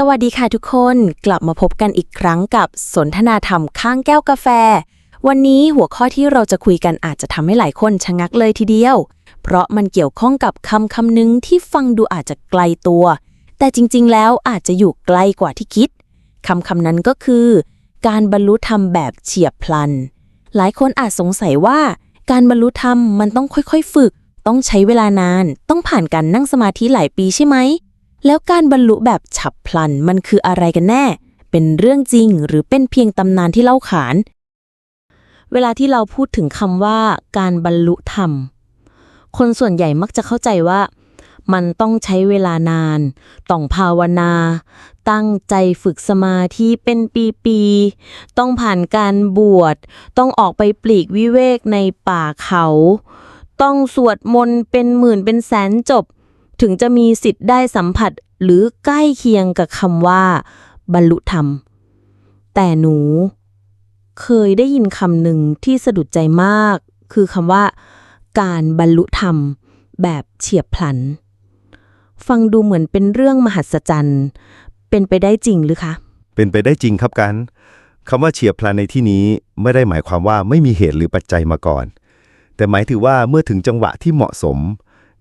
สวัสดีค่ะทุกคนกลับมาพบกันอีกครั้งกับสนทนาธรรมข้างแก้วกาแฟ วันนี้หัวข้อที่เราจะคุยกันอาจจะทำให้หลายคนชะงักเลยทีเดียว เพราะมันเกี่ยวข้องกับคำคำหนึ่งที่ฟังดูอาจจะไกลตัว แต่จริงๆ แล้วอาจจะอยู่ไกลกว่าที่คิดคำคำนั้นก็คือ การบรรลุธรรมแบบเฉียบพลัน หลายคนอาจสงสัยว่า การบรรลุธรรมมันต้องค่อยๆ ฝึก ต้องใช้เวลานาน ต้องผ่านการนั่งสมาธิหลายปีใช่ไหม แล้วการบรรลุแบบฉับพลันมันคืออะไรกันแน่ เป็นเรื่องจริงหรือเป็นเพียงตำนานที่เล่าขาน เวลาที่เราพูดถึงคำว่าการบรรลุธรรม คนส่วนใหญ่มักจะเข้าใจว่ามันต้องใช้เวลานาน ต้องภาวนา ตั้งใจฝึกสมาธิเป็นปีๆ ต้องผ่านการบวช ต้องออกไปปลีกวิเวกในป่าเขา ต้องสวดมนต์เป็นหมื่นเป็นแสนจบ ถึงจะมีสิทธิ์ได้สัมผัสหรือใกล้เคียงกับคำว่า บรรลุธรรม แต่หนู เคยได้ยินคำหนึ่งที่สะดุดใจมาก คือคำว่า การบรรลุธรรม แบบเฉียบพลัน ฟังดูเหมือนเป็นเรื่องมหัศจรรย์ เป็นไปได้จริงหรือคะ เป็นไปได้จริงครับกันคำว่าเฉียบพลันในที่นี้ไม่ได้หมายความว่าไม่มีเหตุหรือปัจจัยมาก่อน แต่หมายถึงว่าเมื่อถึงจังหวะที่เหมาะสม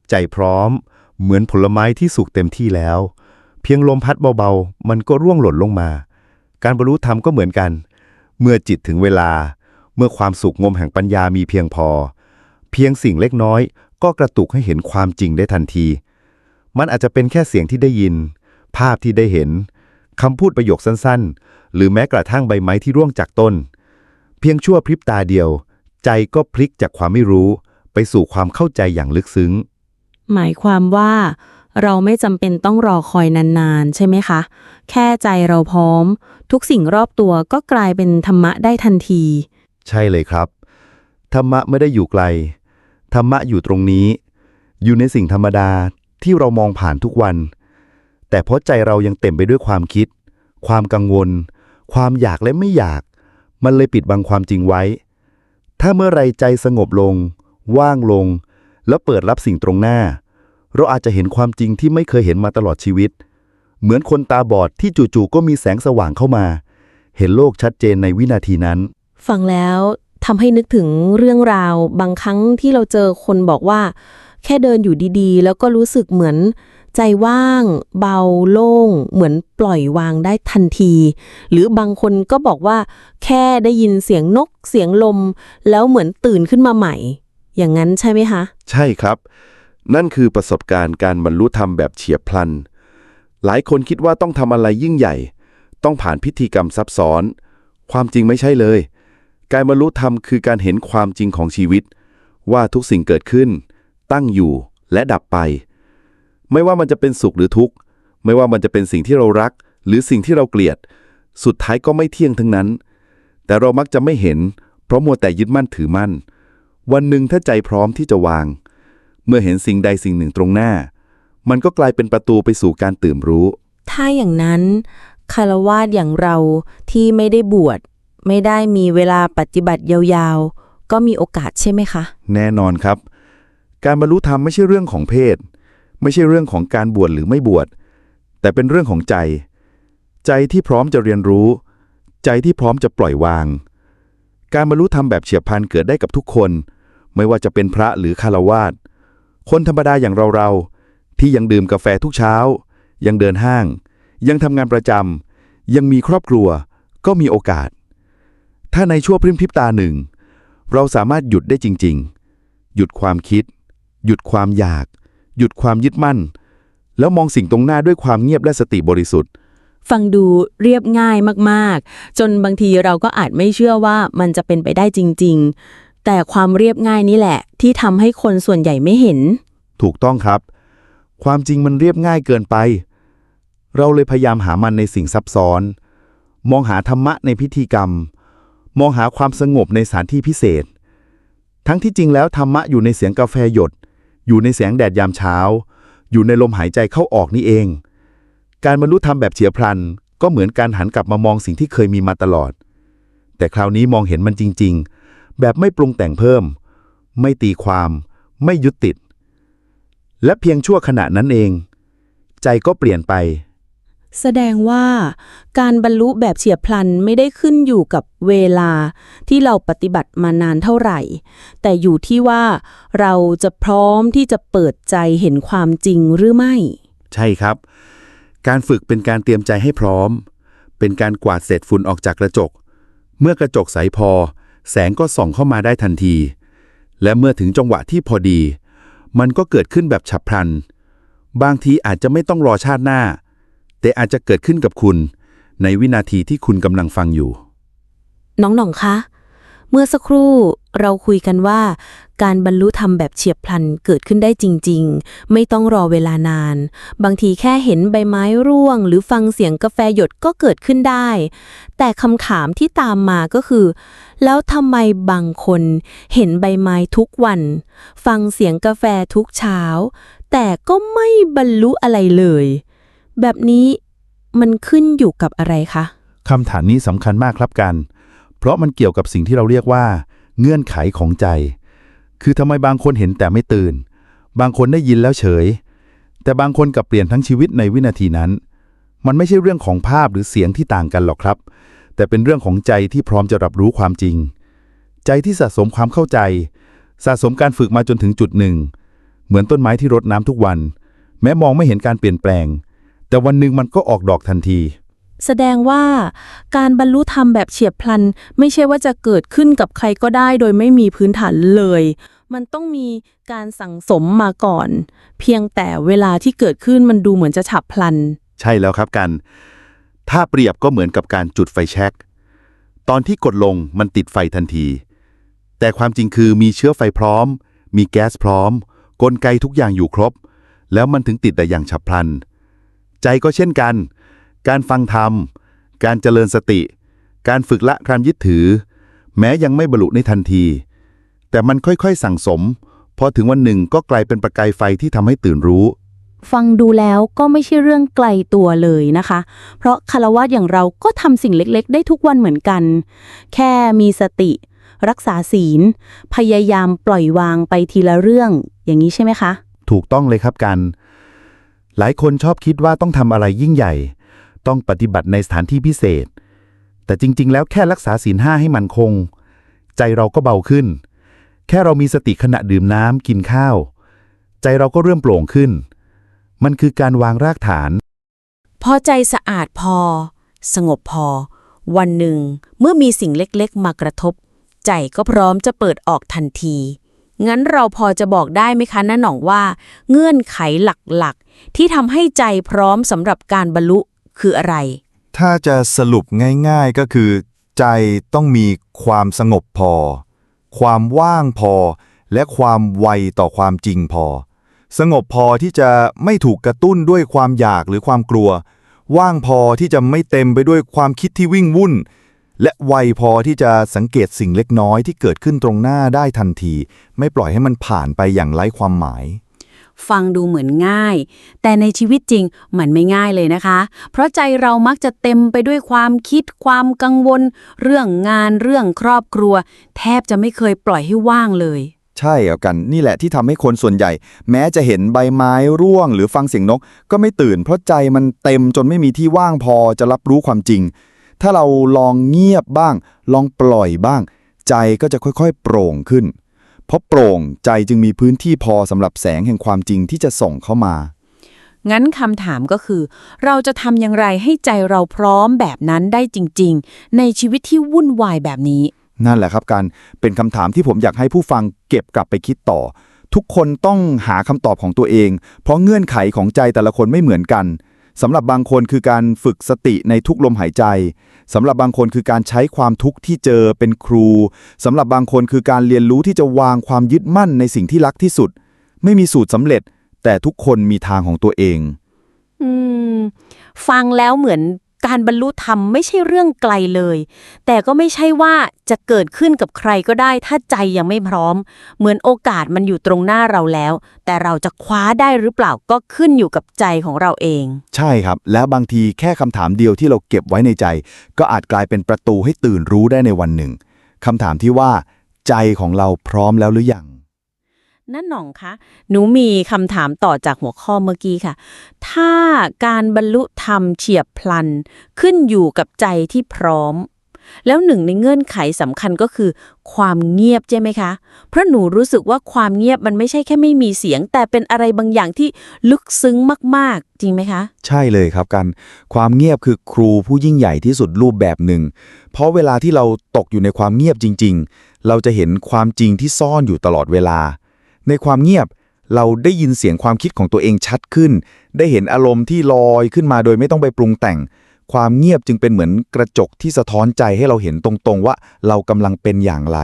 ใจพร้อม เหมือนผลไม้ที่สุกเต็มที่แล้ว เพียงลมพัดเบาๆ มันก็ร่วงหล่นลงมา การบรรลุธรรมก็เหมือนกัน เมื่อจิตถึงเวลา เมื่อความสุขงมแห่งปัญญามีเพียงพอ เพียงสิ่งเล็กน้อยก็กระตุกให้เห็นความจริงได้ทันที มันอาจจะเป็นแค่เสียงที่ได้ยิน ภาพที่ได้เห็นคำพูดประโยคสั้นๆ หรือแม้กระทั่งใบไม้ที่ร่วงจากต้น เพียงชั่วพริบตาเดียว ใจก็พลิกจากความไม่รู้ ไปสู่ความเข้าใจอย่างลึกซึ้ง หมายความว่า เราไม่จำเป็นต้องรอคอยนานๆ ใช่ไหมคะ แค่ใจเราพร้อม ทุกสิ่งรอบตัวก็กลายเป็นธรรมะได้ทันที ใช่เลยครับ ธรรมะไม่ได้อยู่ไกล ธรรมะอยู่ตรงนี้ อยู่ในสิ่งธรรมดาที่เรามองผ่านทุกวัน แต่เพราะใจเรายังเต็มไปด้วยความคิด ความกังวล ความอยากและไม่อยาก มันเลยปิดบังความจริงไว้ ถ้าเมื่อไรใจสงบลง ว่างลง แล้วเปิดรับสิ่งตรงหน้า เราอาจจะเห็นความจริงที่ไม่เคยเห็นมาตลอดชีวิต เหมือนคนตาบอดที่จู่ๆก็มีแสงสว่างเข้ามา เห็นโลกชัดเจนในวินาทีนั้น ฟังแล้วทำให้นึกถึงเรื่องราวบางครั้งที่เราเจอคนบอกว่า แค่เดินอยู่ดีๆ แล้วก็รู้สึกเหมือนใจว่าง เบาโล่ง เหมือนปล่อยวางได้ทันที หรือบางคนก็บอกว่า แค่ได้ยินเสียงนกเสียงลม แล้วเหมือนตื่นขึ้นมาใหม่ อย่างนั้นใช่ไหมคะ ใช่ครับ นั่นคือประสบการณ์การบรรลุธรรมแบบเฉียบพลัน หลายคนคิดว่าต้องทำอะไรยิ่งใหญ่ ต้องผ่านพิธีกรรมซับซ้อน ความจริงไม่ใช่เลย การบรรลุธรรมคือการเห็นความจริงของชีวิต ว่าทุกสิ่งเกิดขึ้น ตั้งอยู่และดับไป ไม่ว่ามันจะเป็นสุขหรือทุกข์ ไม่ว่ามันจะเป็นสิ่งที่เรารัก หรือสิ่งที่เราเกลียด สุดท้ายก็ไม่เที่ยงทั้งนั้น แต่เรามักจะไม่เห็น เพราะมัวแต่ยึดมั่นถือมั่น วันหนึ่งถ้าใจพร้อมที่จะวาง เมื่อเห็นสิ่งใดสิ่งหนึ่งตรงหน้า มันก็กลายเป็นประตูไปสู่การตื่นรู้ ถ้าอย่างนั้นคารวาสอย่างเราที่ไม่ได้บวชไม่ได้มีเวลาปฏิบัติยาวๆ ก็มีโอกาสใช่ไหมคะ แน่นอนครับ การบรรลุธรรมไม่ใช่เรื่องของเพศ ไม่ใช่เรื่องของการบวชหรือไม่บวช แต่เป็นเรื่องของใจ ใจที่พร้อมจะเรียนรู้ ใจที่พร้อมจะปล่อยวาง การบรรลุธรรมแบบเฉียบพลันเกิดได้กับทุกคน ไม่ว่าจะเป็นพระหรือคารวาสคนธรรมดาอย่างเราๆ ที่ยังดื่มกาแฟทุกเช้า ยังเดินห้าง ยังทำงานประจำยังมีครอบครัว ก็มีโอกาส ถ้าในชั่วพริมพริบตาหนึ่ง เราสามารถหยุดได้จริง ๆ หยุดความคิด หยุดความอยาก หยุดความยึดมั่น แล้วมองสิ่งตรงหน้าด้วยความเงียบและสติบริสุทธิ์ฟังดูเรียบง่ายมาก ๆ จนบางทีเราก็อาจไม่เชื่อว่ามันจะเป็นไปได้จริง ๆ แต่ความเรียบง่ายนี่แหละ ที่ทำให้คนส่วนใหญ่ไม่เห็น ถูกต้องครับ ความจริงมันเรียบง่ายเกินไป เราเลยพยายามหามันในสิ่งซับซ้อน มองหาธรรมะในพิธีกรรม มองหาความสงบในสถานที่พิเศษ ทั้งที่จริงแล้วธรรมะอยู่ในเสียงกาแฟหยด อยู่ในแสงแดดยามเช้า อยู่ในลมหายใจเข้าออกนี่เอง การบรรลุธรรมแบบเฉียบพลัน ก็เหมือนการหันกลับมามองสิ่งที่เคยมีมาตลอด แต่คราวนี้มองเห็นมันจริง ๆ แบบไม่ปรุงแต่งเพิ่ม ไม่ตีความ ไม่ยึดติด และเพียงชั่วขณะนั้นเอง ใจก็เปลี่ยนไป แสดงว่าการบรรลุแบบเฉียบพลันไม่ได้ขึ้นอยู่กับเวลาที่เราปฏิบัติมานานเท่าไหร่ แต่อยู่ที่ว่าเราจะพร้อมที่จะเปิดใจเห็นความจริงหรือไม่ ใช่ครับ การฝึกเป็นการเตรียมใจให้พร้อม เป็นการกวาดเศษฝุ่นออกจากกระจก เมื่อกระจกใสพอ แสงก็ส่องเข้ามาได้ทันที และเมื่อถึงจังหวะที่พอดี มันก็เกิดขึ้นแบบฉับพลัน บางทีอาจจะไม่ต้องรอชาติหน้า แต่อาจจะเกิดขึ้นกับคุณ ในวินาทีที่คุณกำลังฟังอยู่ น้องหน่องคะ เมื่อสักครู่เราคุยกันว่า การบรรลุธรรมแบบเฉียบพลันเกิดขึ้นได้จริง ๆ ไม่ต้องรอเวลานาน บางทีแค่เห็นใบไม้ร่วง หรือฟังเสียงกาแฟหยดก็เกิดขึ้นได้ แต่คำถามที่ตามมาก็คือ แล้วทำไมบางคนเห็นใบไม้ทุกวัน ฟังเสียงกาแฟทุกเช้า แต่ก็ไม่บรรลุอะไรเลย แบบนี้มันขึ้นอยู่กับอะไรคะคำถามนี้สำคัญมากครับกัน เพราะมันเกี่ยวกับสิ่งที่เราเรียกว่า เงื่อนไขของใจ คือทำไมบางคนเห็นแต่ไม่ตื่น บางคนได้ยินแล้วเฉย แต่บางคนกลับเปลี่ยนทั้งชีวิตในวินาทีนั้น มันไม่ใช่เรื่องของภาพหรือเสียงที่ต่างกันหรอกครับ แต่เป็นเรื่องของใจที่พร้อมจะรับรู้ความจริง ใจที่สะสมความเข้าใจ สะสมการฝึกมาจนถึงจุดหนึ่ง เหมือนต้นไม้ที่รดน้ำทุกวัน แม้มองไม่เห็นการเปลี่ยนแปลง แต่วันหนึ่งมันก็ออกดอกทันที แสดงว่าการบรรลุธรรมแบบเฉียบพลัน ไม่ใช่ว่าจะเกิดขึ้นกับใครก็ได้โดยไม่มีพื้นฐานเลย มันต้องมีการสั่งสมมาก่อน เพียงแต่เวลาที่เกิดขึ้นมันดูเหมือนจะฉับพลัน ใช่แล้วครับกัน ถ้าเปรียบก็เหมือนกับการจุดไฟแช็กตอนที่กดลงมันติดไฟทันที แต่ความจริงคือมีเชื้อไฟพร้อม มีแก๊สพร้อม กลไกทุกอย่างอยู่ครบ แล้วมันถึงติดแต่อย่างฉับพลัน ใจก็เช่นกัน การฟังธรรม การเจริญสติ การฝึกละความยึดถือ แม้ยังไม่บรรลุในทันที แต่มันค่อยๆสั่งสม พอถึงวันหนึ่งก็กลายเป็นประกายไฟที่ทำให้ตื่นรู้ ฟังดูแล้วก็ไม่ใช่เรื่องไกลตัวเลยนะคะ เพราะคารวะอย่างเราก็ทำสิ่งเล็กๆ ได้ทุกวันเหมือนกัน แค่มีสติ รักษาศีล พยายามปล่อยวางไปทีละเรื่อง อย่างนี้ใช่ไหมคะ ถูกต้องเลยครับกัน หลายคนชอบคิดว่าต้องทำอะไรยิ่งใหญ่ ต้องปฏิบัติในสถานที่พิเศษ แต่จริง ๆ แล้วแค่รักษาศีลห้าให้มันคง ใจเราก็เบาขึ้น แค่เรามีสติขณะดื่มน้ำกินข้าว ใจเราก็เริ่มโปร่งขึ้น มันคือการวางรากฐาน พอใจสะอาดพอ สงบพอ วันหนึ่ง เมื่อมีสิ่งเล็กๆ มากระทบ ใจก็พร้อมจะเปิดออกทันทีงั้นเราพอจะบอกได้ไหมคะน้าหน่องว่า เงื่อนไขหลักๆ ที่ทำให้ใจพร้อมสำหรับการบรรลุ คืออะไร ถ้าจะสรุปง่ายๆก็คือ ใจต้องมีความสงบพอ ความว่างพอ และความไวต่อความจริงพอ สงบพอที่จะไม่ถูกกระตุ้นด้วยความอยากหรือความกลัว ว่างพอที่จะไม่เต็มไปด้วยความคิดที่วิ่งวุ่น และไวพอที่จะสังเกตสิ่งเล็กน้อยที่เกิดขึ้นตรงหน้าได้ทันที ไม่ปล่อยให้มันผ่านไปอย่างไร้ความหมาย ฟังดูเหมือนง่าย แต่ในชีวิตจริงมันไม่ง่ายเลยนะคะ เพราะใจเรามักจะเต็มไปด้วยความคิดความกังวล เรื่องงานเรื่องครอบครัว แทบจะไม่เคยปล่อยให้ว่างเลย ใช่เอากันนี่แหละที่ทำให้คนส่วนใหญ่ แม้จะเห็นใบไม้ร่วง หรือฟังเสียงนก ก็ไม่ตื่น เพราะใจมันเต็มจนไม่มีที่ว่างพอจะรับรู้ความจริง ถ้าเราลองเงียบบ้าง ลองปล่อยบ้าง ใจก็จะค่อยๆ โปร่งขึ้น เพราะโปร่งใจจึงมีพื้นที่พอสำหรับแสงแห่งความจริงที่จะส่งเข้ามา งั้นคำถามก็คือ เราจะทำอย่างไรให้ใจเราพร้อมแบบนั้นได้จริง ๆ ในชีวิตที่วุ่นวายแบบนี้ นั่นแหละครับการเป็นคำถามที่ผมอยากให้ผู้ฟังเก็บกลับไปคิดต่อ ทุกคนต้องหาคำตอบของตัวเอง เพราะเงื่อนไขของใจแต่ละคนไม่เหมือนกัน สำหรับบางคนคือการฝึกสติในทุกลมหายใจสำหรับบางคนคือการใช้ความทุกข์ที่เจอเป็นครูสำหรับบางคนคือการเรียนรู้ที่จะวางความยึดมั่นในสิ่งที่รักที่สุด ไม่มีสูตรสำเร็จ แต่ทุกคนมีทางของตัวเอง อืม ฟังแล้วเหมือน การบรรลุธรรมไม่ใช่เรื่องไกลเลย แต่ก็ไม่ใช่ว่าจะเกิดขึ้นกับใครก็ได้ ถ้าใจยังไม่พร้อม เหมือนโอกาสมันอยู่ตรงหน้าเราแล้ว แต่เราจะคว้าได้หรือเปล่าก็ขึ้นอยู่กับใจของเราเอง ใช่ครับ แล้วบางทีแค่คำถามเดียวที่เราเก็บไว้ในใจ ก็อาจกลายเป็นประตูให้ตื่นรู้ได้ในวันหนึ่งคำถามที่ว่า ใจของเราพร้อมแล้วหรือยัง นั่นหน่องคะหนูมีคำถามต่อจากหัวข้อเมื่อกี้ค่ะ ถ้าการบรรลุธรรมเฉียบพลัน ขึ้นอยู่กับใจที่พร้อม แล้วหนึ่งในเงื่อนไขสำคัญก็คือ ความเงียบใช่ไหมคะ เพราะหนูรู้สึกว่าความเงียบมันไม่ใช่แค่ไม่มีเสียง แต่เป็นอะไรบางอย่างที่ลึกซึ้งมาก ๆ จริงไหมคะ ใช่เลยครับกัน ความเงียบคือครูผู้ยิ่งใหญ่ที่สุดรูปแบบหนึ่ง เพราะเวลาที่เราตกอยู่ในความเงียบจริง ๆ เราจะเห็นความจริงที่ซ่อนอยู่ตลอดเวลา ในความเงียบเราได้ยินเสียงความคิดของตัวเองชัดขึ้น ได้เห็นอารมณ์ที่ลอยขึ้นมาโดยไม่ต้องไปปรุงแต่ง ความเงียบจึงเป็นเหมือนกระจกที่สะท้อนใจให้เราเห็นตรงๆว่าเรากำลังเป็นอย่างไร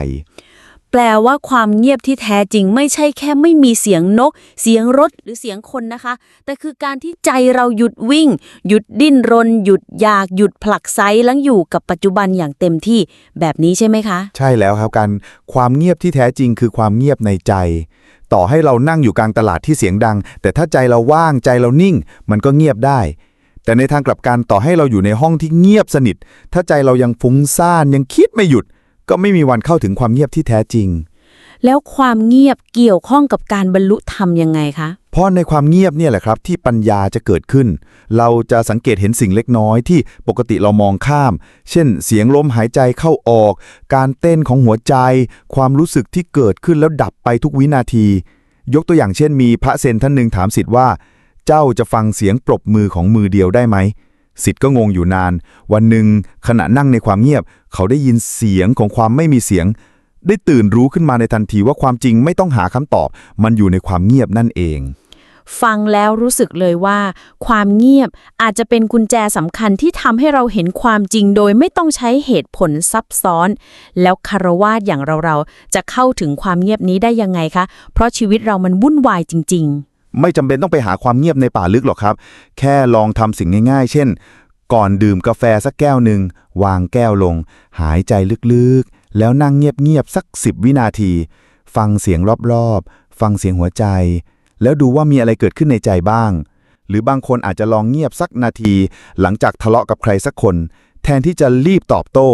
แปลว่าความเงียบที่แท้จริงไม่ใช่แค่ไม่มีเสียงนก เสียงรถหรือเสียงคนนะคะ แต่คือการที่ใจเราหยุดวิ่ง หยุดดิ้นรน หยุดอยากหยุดผลักไซล้วอยู่กับปัจจุบันอย่างเต็มที่แบบนี้ใช่ไหมคะ ใช่แล้วครับกันความเงียบที่แท้จริงคือความเงียบในใจ ต่อให้เรานั่งอยู่กลางตลาดที่เสียงดัง แต่ถ้าใจเราว่างใจเรานิ่ง มันก็เงียบได้แต่ในทางกลับกันต่อให้เราอยู่ในห้องที่เงียบสนิท ถ้าใจเรายังฟุ้งซ่านยังคิดไม่หยุด ก็ไม่มีวันเข้าถึงความเงียบที่แท้จริง แล้วความเงียบเกี่ยวข้องกับการบรรลุธรรมยังไงคะ เพราะในความเงียบเนี่ยแหละครับที่ปัญญาจะเกิดขึ้น เราจะสังเกตเห็นสิ่งเล็กน้อยที่ปกติเรามองข้าม เช่น เสียงลมหายใจเข้าออก การเต้นของหัวใจ ความรู้สึกที่เกิดขึ้นแล้วดับไปทุกวินาที ยกตัวอย่างเช่นมีพระเซนท่านหนึ่งถามสิทธิ์ว่า เจ้าจะฟังเสียงปรบมือของมือเดียวได้ไหม สิทธ์ก็งงอยู่นาน วันหนึ่งขณะนั่งในความเงียบ เขาได้ยินเสียงของความไม่มีเสียง ได้ตื่นรู้ขึ้นมาในทันทีว่าความจริงไม่ต้องหาคำตอบ มันอยู่ในความเงียบนั่นเอง ฟังแล้วรู้สึกเลยว่า ความเงียบอาจจะเป็นกุญแจสำคัญที่ทำให้เราเห็นความจริงโดยไม่ต้องใช้เหตุผลซับซ้อน แล้วคารวาสอย่างเราๆจะเข้าถึงความเงียบนี้ได้ยังไงคะ เพราะชีวิตเรามันวุ่นวายจริง ๆ ไม่จำเป็นต้องไปหาความเงียบในป่าลึกหรอกครับ แค่ลองทำสิ่งง่ายๆ เช่น ก่อนดื่มกาแฟสักแก้วหนึ่งวางแก้วลง หายใจลึกๆ แล้วนั่งเงียบๆสักสิบวินาที ฟังเสียงรอบๆ ฟังเสียงหัวใจ แล้วดูว่ามีอะไรเกิดขึ้นในใจบ้าง หรือบางคนอาจจะลองเงียบสักนาที หลังจากทะเลาะกับใครสักคน แทนที่จะรีบตอบโต้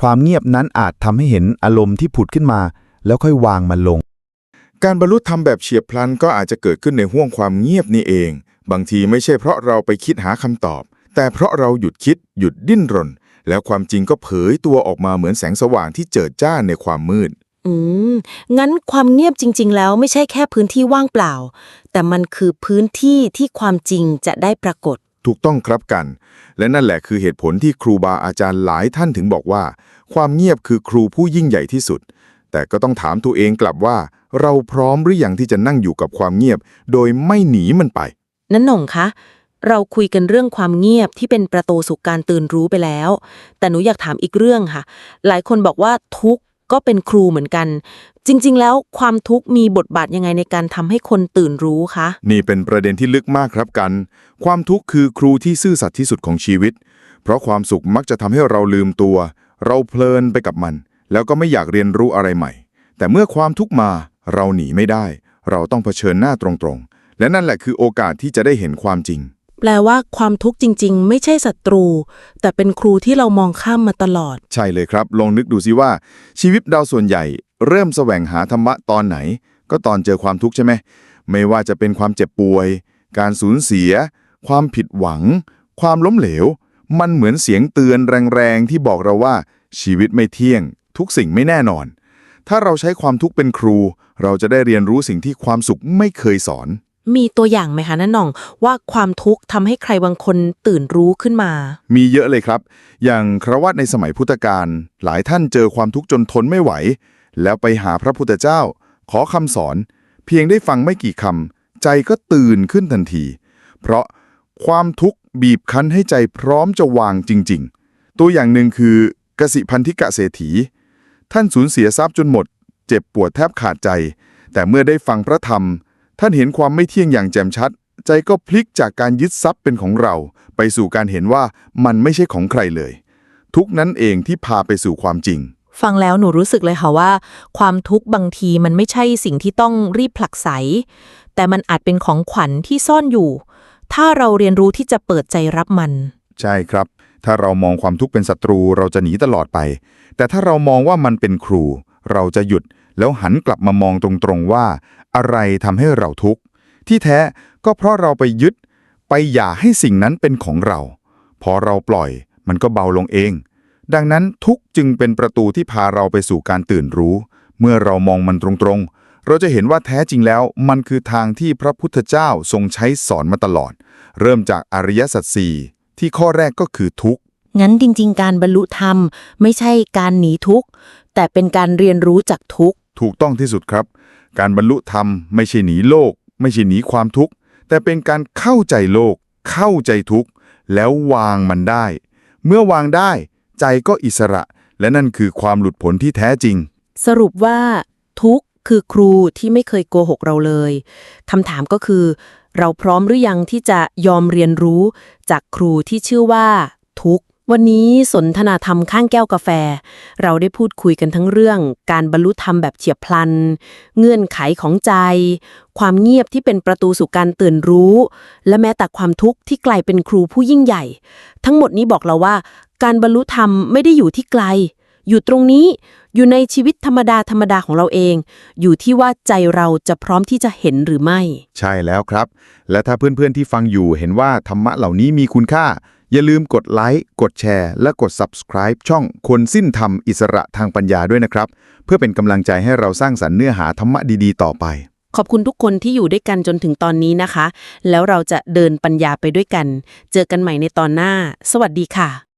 ความเงียบนั้นอาจทำให้เห็นอารมณ์ที่ผุดขึ้นมา แล้วค่อยวางมันลง การบรรลุธรรมแบบเฉียบพลันก็อาจจะเกิดขึ้นในห้วงความเงียบนี่เอง บางทีไม่ใช่เพราะเราไปคิดหาคำตอบ แต่เพราะเราหยุดคิด หยุดดิ้นรน แล้วความจริงก็เผยตัวออกมาเหมือนแสงสว่างที่เจิดจ้าในความมืด อืม งั้นความเงียบจริง ๆ แล้วไม่ใช่แค่พื้นที่ว่างเปล่า แต่มันคือพื้นที่ที่ความจริงจะได้ปรากฏ ถูกต้องครับกัน และนั่นแหละคือเหตุผลที่ครูบาอาจารย์หลายท่านถึงบอกว่า ความเงียบคือครูผู้ยิ่งใหญ่ที่สุด แต่ก็ต้องถามตัวเองกลับว่า เราพร้อมหรือยังที่จะนั่งอยู่กับความเงียบ โดยไม่หนีมันไปนั้นหน่งคะ เราคุยกันเรื่องความเงียบที่เป็นประตูสู่การตื่นรู้ไปแล้ว แต่หนูอยากถามอีกเรื่องค่ะ หลายคนบอกว่าทุกข์ก็เป็นครูเหมือนกัน จริง ๆ แล้วความทุกข์มีบทบาทยังไงในการทำให้คนตื่นรู้คะ นี่เป็นประเด็นที่ลึกมากครับกัน ความทุกข์คือครูที่ซื่อสัตย์ที่สุดของชีวิต เพราะความสุขมักจะทำให้เราลืมตัว เราเพลินไปกับมัน แล้วก็ไม่อยากเรียนรู้อะไรใหม่ แต่เมื่อความทุกข์มาเราหนีไม่ได้ เราต้องเผชิญหน้าตรงๆ และนั่นแหละคือโอกาสที่จะได้เห็นความจริง แปลว่าความทุกข์จริง ๆ ไม่ใช่ศัตรู แต่เป็นครูที่เรามองข้ามมาตลอด ใช่เลยครับ ลองนึกดูสิว่า ชีวิตเราส่วนใหญ่ เริ่มแสวงหาธรรมะตอนไหน ก็ตอนเจอความทุกข์ใช่ไหมไม่ว่าจะเป็นความเจ็บป่วย การสูญเสีย ความผิดหวัง ความล้มเหลว มันเหมือนเสียงเตือนแรงๆที่บอกเราว่าชีวิตไม่เที่ยง ทุกสิ่งไม่แน่นอน ถ้าเราใช้ความทุกข์เป็นครู เราจะได้เรียนรู้สิ่งที่ความสุขไม่เคยสอน มีตัวอย่างไหมคะน้าหน่อง ว่าความทุกข์ทำให้ใครบางคนตื่นรู้ขึ้นมา มีเยอะเลยครับ อย่างครวัตในสมัยพุทธกาลหลายท่านเจอความทุกข์จนทนไม่ไหว แล้วไปหาพระพุทธเจ้า ขอคำสอน เพียงได้ฟังไม่กี่คำใจก็ตื่นขึ้นทันที เพราะความทุกข์บีบคั้นให้ใจพร้อมจะวางจริง ๆ ตัวอย่างหนึ่งคือกสิพันธิกะเศรษฐี ท่านสูญเสียทรัพย์จนหมด เจ็บปวดแทบขาดใจ แต่เมื่อได้ฟังพระธรรม ท่านเห็นความไม่เที่ยงอย่างแจ่มชัด ใจก็พลิกจากการยึดทรัพย์เป็นของเรา ไปสู่การเห็นว่ามันไม่ใช่ของใครเลย ทุกนั้นเองที่พาไปสู่ความจริงฟังแล้วหนูรู้สึกเลยค่ะว่า ความทุกข์บางทีมันไม่ใช่สิ่งที่ต้องรีบผลักไส แต่มันอาจเป็นของขวัญที่ซ่อนอยู่ ถ้าเราเรียนรู้ที่จะเปิดใจรับมัน ใช่ครับ ถ้าเรามองความทุกข์เป็นศัตรูเราจะหนีตลอดไป แต่ถ้าเรามองว่ามันเป็นครู เราจะหยุดแล้วหันกลับมามองตรงๆว่า อะไรทำให้เราทุกข์ที่แท้ก็เพราะเราไปยึด ไปอย่าให้สิ่งนั้นเป็นของเรา พอเราปล่อยมันก็เบาลงเอง ดังนั้นทุกข์จึงเป็นประตูที่พาเราไปสู่การตื่นรู้ เมื่อเรามองมันตรงๆเราจะเห็นว่าแท้จริงแล้วมันคือทางที่พระพุทธเจ้าทรงใช้สอนมาตลอด เริ่มจากอริยสัจสี่ ที่ข้อแรกก็คือทุกข์ งั้นจริง ๆ การบรรลุธรรม ไม่ใช่การหนีทุกข์ แต่เป็นการเรียนรู้จากทุกข์ ถูกต้องที่สุดครับ การบรรลุธรรมไม่ใช่หนีโลก ไม่ใช่หนีความทุกข์ แต่เป็นการเข้าใจโลก เข้าใจทุกข์ แล้ววางมันได้ เมื่อวางได้ ใจก็อิสระ และนั่นคือความหลุดพ้นที่แท้จริง สรุปว่าทุกข์คือครูที่ไม่เคยโกหกเราเลย คำถามก็คือ เราพร้อมหรือยังที่จะยอมเรียนรู้จากครูที่ชื่อว่า ทุกวันนี้สนทนาธรรมข้างแก้วกาแฟ เราได้พูดคุยกันทั้งเรื่อง การบรรลุธรรมแบบเฉียบพลัน เงื่อนไขของใจ ความเงียบที่เป็นประตูสู่การตื่นรู้ และแม้แต่ความทุกข์ที่กลายเป็นครูผู้ยิ่งใหญ่ ทั้งหมดนี้บอกเราว่า การบรรลุธรรมไม่ได้อยู่ที่ไกล อยู่ตรงนี้อยู่ในชีวิตธรรมดาธรรมดาของเราเอง อยู่ที่ว่าใจเราจะพร้อมที่จะเห็นหรือไม่ ใช่แล้วครับ และถ้าเพื่อนๆที่ฟังอยู่เห็นว่าธรรมะเหล่านี้มีคุณค่า อย่าลืมกดไลค์กดแชร์ และกด subscribe ช่องคนสิ้นธรรมอิสระทางปัญญาด้วยนะครับ เพื่อเป็นกำลังใจให้เราสร้างสรรค์เนื้อหาธรรมะดีๆ ต่อไป ขอบคุณทุกคนที่อยู่ด้วยกันจนถึงตอนนี้นะคะ แล้วเราจะเดินปัญญาไปด้วยกัน เจอกันใหม่ในตอนหน้า สวัสดีค่ะ